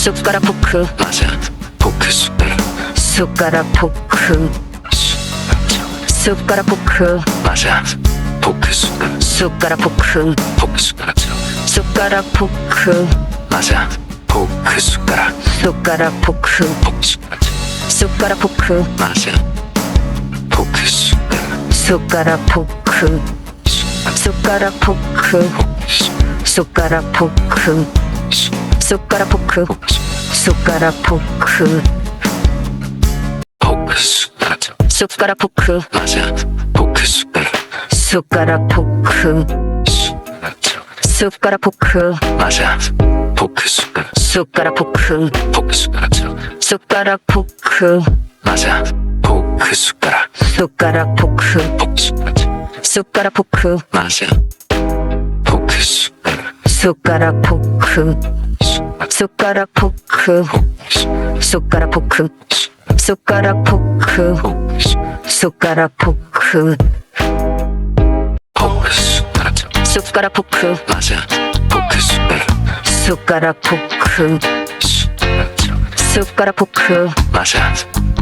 숟가락 포크 맞아 포크 숟가락 숟가락 포크 숟가락 포크 맞아 포크 숟가락 숟가락 포크 포크 숟가락처럼 숟가락 포크 맞아 포크 숟가락 숟가락 포크 포크 숟가락처럼 숟가락 포크 맞아 포크 숟가락 숟가락 포크 숟가락 숟가락 포크 숟가락 포크 숟가락 포크 숟가락 포크 포크 숟가락처럼 숟가락 포크 맞아 포크 숟가락 숟가락 포크 숟가락 포크 맞아 포크 숟가락 숟가락 포크 포크 숟가락처럼 숟가락 포크 맞아 포크 숟가락 숟가락 포크 포크 숟가락처럼 숟가락 포크 맞아 포크 숟가락 숟가락 포크 숟가락 포크 숟가락 포크 숟가락 포크 숟가락 포크 포크 숟가락처럼 숟가락 포크 맞아 포크 숟가락 숟가락 포크 숟가락 포크 맞아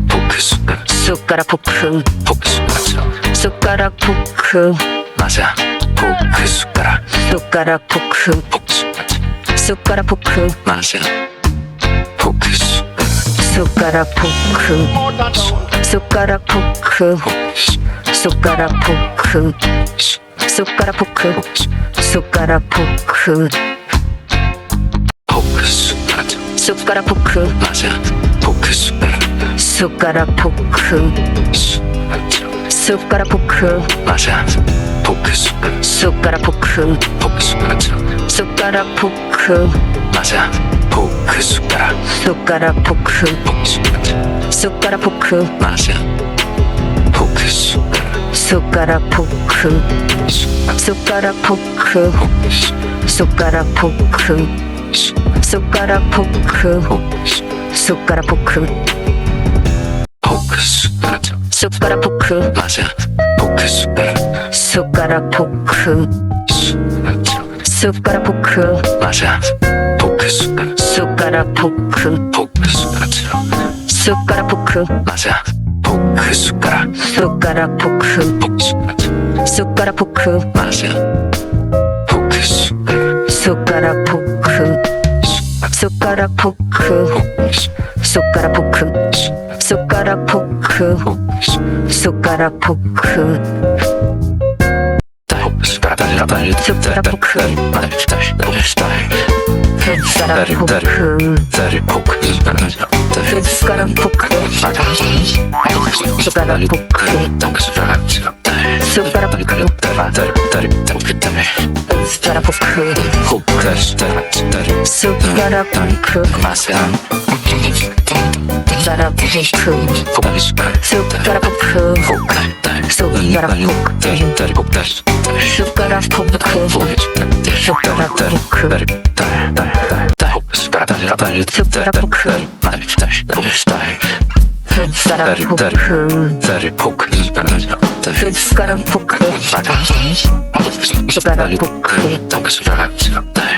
포크 숟가락 숟가락 포크 포크 숟가락처럼 숟가락 포크 맞아 포크 숟가락 숟가락 포크 숟가락 포크 마셔 포크 숟가락 포크 숟가락 포크 숟가락 포크 숟가락 포크 숟가락 포크 숟가락 포크 마셔 포크스 숟가락 포크 숟가락 포크 마셔 포크 숟가락 포크 포크스 숟가락 포크 맞아 포크 숟가락 숟가락 포크 포크 숟가락처럼 숟가락 포크 맞아 포크 숟가락 숟가락 포크 숟가락 숟가락 포크 숟가락 포크 숟가락 포크 숟가락 포크 포크 숟가락처럼 숟가락 포크 맞아 포크 숟가락 숟가락 포크 숟가락처럼 숟가락 포크 맞아 포크 숟가락 숟가락 포크 포크 숟가락처럼 숟가락 포크 맞아 포크 숟가락 숟가락 포크 포크 숟가락 숟가락 포크 맞아 포크 숟가락 숟가락 포크 숟가락 포크 숟가락 포크 숟가락 포크 숟가락 포크 숟가락 포크 숟가 Fuckar sukara Fuckar Fuckar Fuckar Fuckar Fuckar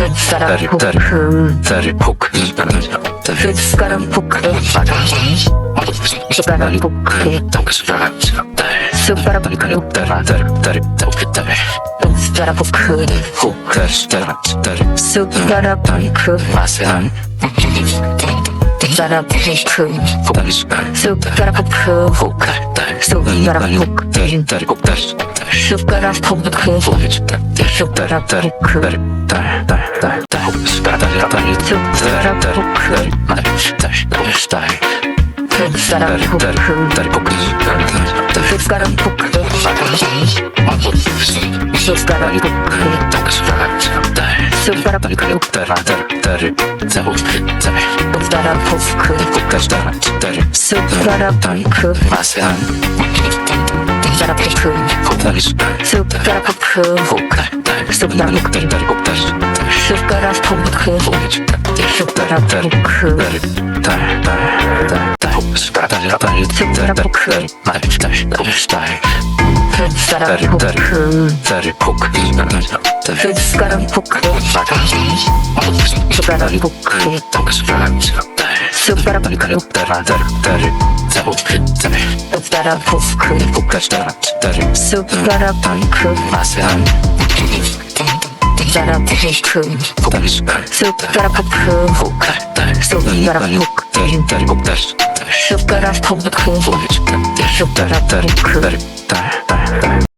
Tari, tari, tari, puk, tari, tari, skaram puk, skaram puk, super puk, tari, tari, tari, tari, tari, skara puk, huk, tari, tari, tari, super puk, masan. 숫자라 페이크 숟가락 포크 숟가락 포크 숟가락 포크 숟가락 포크 숟가락 포크 숟가락 포크 숟가락 포크 숟가락 포크 숟가락 포크 Sopra Tartare Tartare Tartare Sopra Pofku Tartare Sopra Pofku Masan Sopra Pofku Sopra Pofku Sopra Pofku Sopra Pofku Sopra Pofku Sopra Pofku Sopra Pofku Där, där, där, puck. Superpuck. Superpuck. Superpuck. Superpuck. Superpuck. helikopter. Şu taraf topuk. Şu taraf topuk.